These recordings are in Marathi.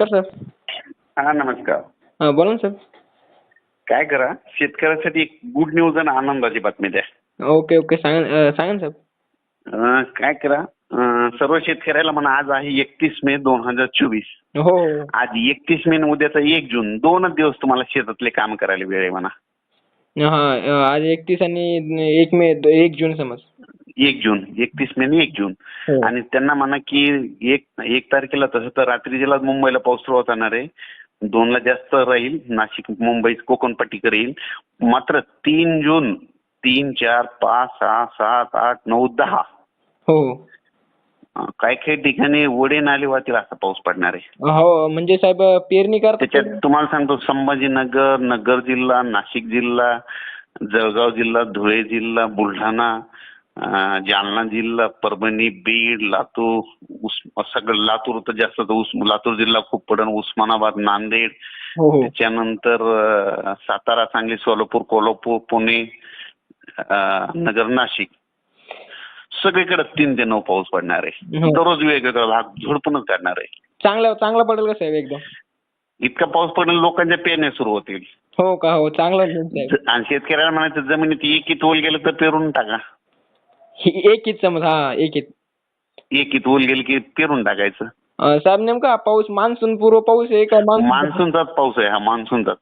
नमस्कार सर. हा नमस्कार. हां बोला ना सर. काय करा शेतकऱ्यासाठी एक गुड न्यूज आणि आनंदाची बातमी द्या. Okay okay. सांगा अं, सांगा ना सर. अं, काय करा अं, सर्व शेतकऱ्याला म्हणा आज आहे एकतीस मे दोन हजार चोवीस. हो. हो आज एकतीस मे आणि उद्याचा एक जून. दोनच दिवस तुम्हाला शेतातले काम करायला वेळ आहे म्हणा. हां अं, आज एकतीस आणि एक मे एक जून समज. एक जून एकतीस मे आणि एक जून. हो. आणि त्यांना म्हणा की एक एक तारखेला तसं तर रात्रीला मुंबईला पाऊस सुरुवात होणार आहे दोनला जास्त राहील नाशिक मुंबई कोकणपट्टीकडे येईल. मात्र तीन जून तीन चार पाच सहा सात आठ नऊ दहा. हो. काही काही ठिकाणी वडे नाले वाहतील असा पाऊस पडणार आहे. हो म्हणजे साहेब पेरणी करतात त्याच्यात तुम्हाला सांगतो संभाजीनगर नगर जिल्हा नाशिक जिल्हा जळगाव जिल्हा धुळे जिल्हा बुलढाणा जालना जिल्हा परभणी बीड लातूर उस सगळं लातूर तर जास्त लातूर जिल्हा खूप पडन उस्मानाबाद नांदेड. हो हो. त्याच्यानंतर सातारा सांगली सोलापूर कोल्हापूर पुणे नगर नाशिक. सगळीकडे तीन ते नऊ पाऊस पडणार आहे. हो. दररोज वेगवेगळा भाग झोडपूनच काढणार आहे. चांगला चांगला पडेल का साहेब एकदम? इतका पाऊस पडेल लोकांच्या पेरण्या सुरू होतील. हो का? हो चांगला आणि शेतकऱ्याला म्हणायचं जमिनीत एक ओल गेलं तर पेरून टाका. ही- एकच समज हा एकच. एक ओल गेली की पेरून टाकायचं. अं, साहेब नेमका पाऊस मान्सून पूर्व पाऊस आहे का मान्सून? मान्सूनचाच पाऊस आहे हा मान्सूनचाच.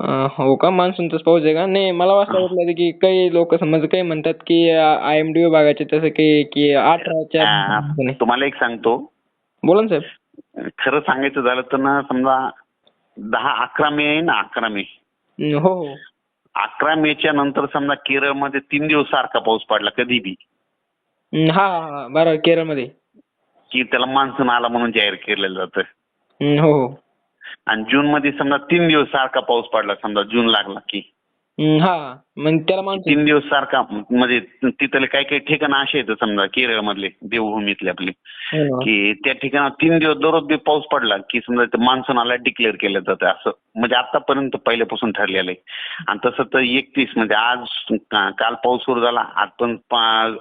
अं, हो का? मान्सूनचाच पाऊस आहे का? नाही मला असं वाटलं की काही लोक समज काही म्हणतात की आय एम डी विभागाचे तसं काही की अठराच्या. तुम्हाला एक सांगतो. बोला ना साहेब. खरं सांगायचं झालं तर ना समजा दहा अकरा मे आहे ना अकरा मे. हो हो. अकरा मेच्या नंतर समजा केरळमध्ये तीन दिवस सारखा पाऊस पडला कधी बी. हं, बरोबर केरळमध्ये. की त्याला मान्सून आला म्हणून जाहीर केलेलं जातं. हो हो. आणि जून मध्ये समजा तीन दिवस सारखा पाऊस पडला समजा जून लागला की. हं, मग त्याला मान्सून तीन दिवस सारखा म्हणजे तिथले काही काही ठिकाण असे आहेत समजा केरळ मधले देवभूमीतले आपले हो. की त्या ठिकाणी तीन दिवस दररोज पाऊस पडला की समजा ते मान्सूनाला डिक्लेअर केलं जातं असं. म्हणजे आतापर्यंत पहिल्यापासून ठरलेलं आहे. आणि तसं तर एकतीस म्हणजे आज काल पाऊस सुरू झाला आज पण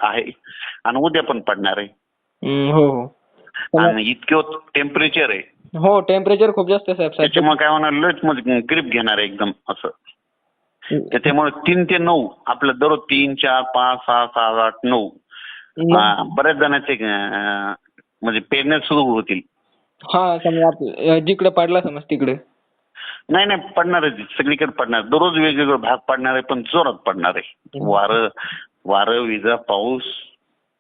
आहे. आणि उद्या पण पडणार आहे. हं, हो. आणि इतकं टेम्परेचर आहे. हो टेम्परेचर खूप जास्त आहे साहेब साहेब. त्याच्यामुळे काय होणार लयच म्हणजे ग्रीप घेणार आहे एकदम असं. त्याच्यामुळे तीन ते नऊ. आपलं दररोज तीन चार पाच सहा सात आठ नऊ. बऱ्याच जणांचे म्हणजे पेरण्या सुरू होतील. हा समजा जिकडे पडला समज तिकडे. नाही नाही पडणार आहे. सगळीकडे पडणार. दररोज वेगवेगळे भाग पडणार आहे पण जोरात पडणार आहे. वारं वारं विजा पाऊस.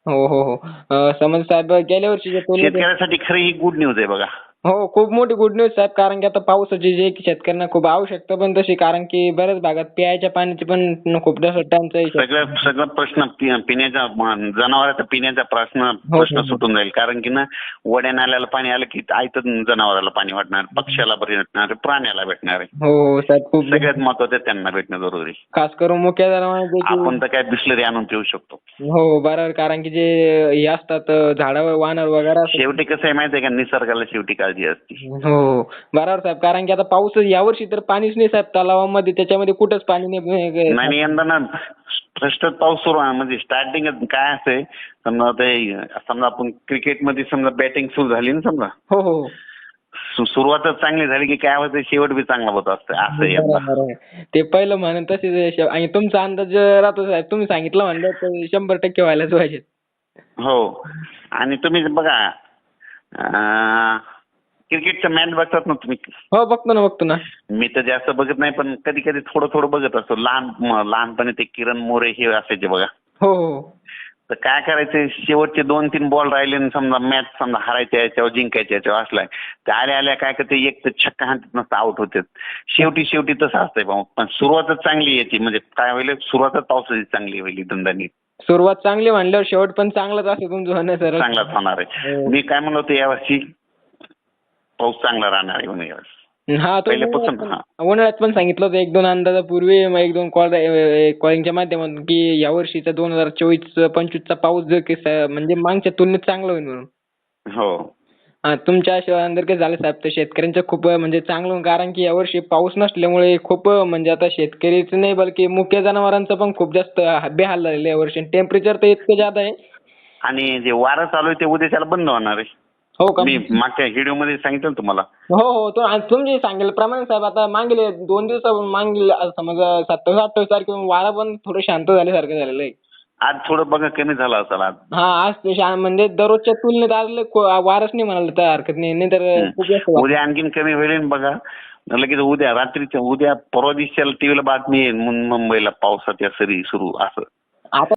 हो हो हो. समज साहेब गेल्या तुलनेत शेतकऱ्यासाठी खरी ही गुड न्यूज आहे बघा. हो खूप मोठी गुड न्यूज साहेब कारण की आता पावसाची जे की शेतकऱ्यांना खूप आवश्यकता पण तशी कारण की बऱ्याच भागात प्यायच्या पाण्याची पण खूप जास्त टंचाई आहे. सगळं सगळं प्रश्न पि- पिण्याचा म- जनावरांचा पिण्याचा प्रश्न प्रश्न हो. सुटून जाईल कारण की ना वड्या नाल्याला पाणी आलं की आयतच जनावराला पाणी वाटणार पक्ष्याला भेटणार प्राण्याला भेटणार आहे हो हो साहेब खूप सगळ्यात महत्वाचं त्यांना भेटणं जरुरी खास करून मुख्य की- आपण तर काय बिस्लरी आणून पिऊ शकतो हो बरोबर कारण की जे हे असतात अं, झाडावर वानर वगैरे असतात. शेवटी कसं आहे माहिती आहे का निसर्गाला शेवटी काळजी असते हो. बरोबर साहेब कारण की आता पाऊस यावर्षी तर पाणीच नाही साहेब तलावामध्ये. त्याच्यामध्ये कुठंच पाणी नाही. नाही यंदा ना फर्स्टच पाऊस सुरू आहे. म्हणजे स्टार्टिंग काय असते समजा ते समजा आपण क्रिकेटमध्ये समजा बॅटिंग सुरू झाली ना समजा. हो हो. सुरुवातच चांगली झाली की काय होतं शेवट बी चांगला होत असतं. असं. ते पहिलं म्हणून तसेच. आणि तुमचा अंदाज राहतो साहेब. तुम्ही सांगितलं म्हणलं तर शंभर टक्के व्हायलाच पाहिजे. हो. आणि तुम्ही बघा क्रिकेटचं मॅच बघतात ना तुम्ही. हो बघतो ना बघतो ना. मी तर जास्त बघत नाही पण कधी कधी थोडं थोडं बघत असतो. लहान म- लहानपणी ते किरण मोरे हे असायचे बघा. हो हो. तर काय करायचं शेवटचे दोन तीन बॉल राहिले आणि समजा मॅच समजा हारायच्या याच्यावर जिंकायच्या याच्यावर असलाय. तर आल्या आल्या काय करते एक तर छक्का हाणतात नसतं आउट होते शेवटी शेवटी तसं असतंय भाऊ. पण सुरुवातच चांगली याची. म्हणजे काय होईल सुरुवातच पावसाची चांगली होईल दंदानी सुरुवात चांगली म्हणल्यावर शेवट पण चांगलाच असतो तुमचं सर चांगलाच होणार आहे. हो. मी काय म्हणलो होतो यावर्षी पाऊस चांगला राहणार आहे म्हणून यावर्षी हा तो पहिल्यापासून, उन्हाळ्यात पण- उन्हाळ्यात पण सांगितलं होतं एक दोन अंदाजापूर्वी मग एक दोन कॉल कॉलिंगच्या माध्यमातून की या वर्षीचा दोन हजार चोवीस पंचवीसचा पाऊस जर की स- म्हणजे मागच्या तुलनेत चांगला होईल म्हणून. हो. हा तुमच्या जर काही झालं साहेब? तर शेतकऱ्यांचं खूप म्हणजे चांगलं होईल. कारण की यावर्षी पाऊस नसल्यामुळे खूप म्हणजे आता शेतकरीच नाही बल्कि मुख्य जनावरांचं पण खूप जास्त बेहाल झालेलं आहे यावर्षी टेम्परेचर तर इतकं जादा आहे. आणि जे वारं चालू आहे ते उद्याच्याला बंद होणार आहे. हो का? मी मागच्या व्हिडिओमध्ये सांगितलं ना तुम्हाला. हो हो तो आणि तुम्ही सांगेल प्रमाणे साहेब आता मागील दोन दिवसापासून मागील समजा सत्तावीस अठ्ठावीस तारखेपासून वारा पण थोडं शांत झाल्यासारखं झालेलं आहे. आज थोडं बघा कमी झालं असेल आज. हा आज ते शा- म्हणजे दररोजच्या तुलनेत आज लय को- वारच नाही म्हणाल तर हरकत नाही. नाही तर खूप जास्त वार. उद्या आणखीन कमी होईल बघा. लगेच उद्या रात्रीच्या उद्या परवा दिवशीला टीव्हीला बातमी येईल मुं- मुंबईला पावसाच्या सरी सुरू असं. आता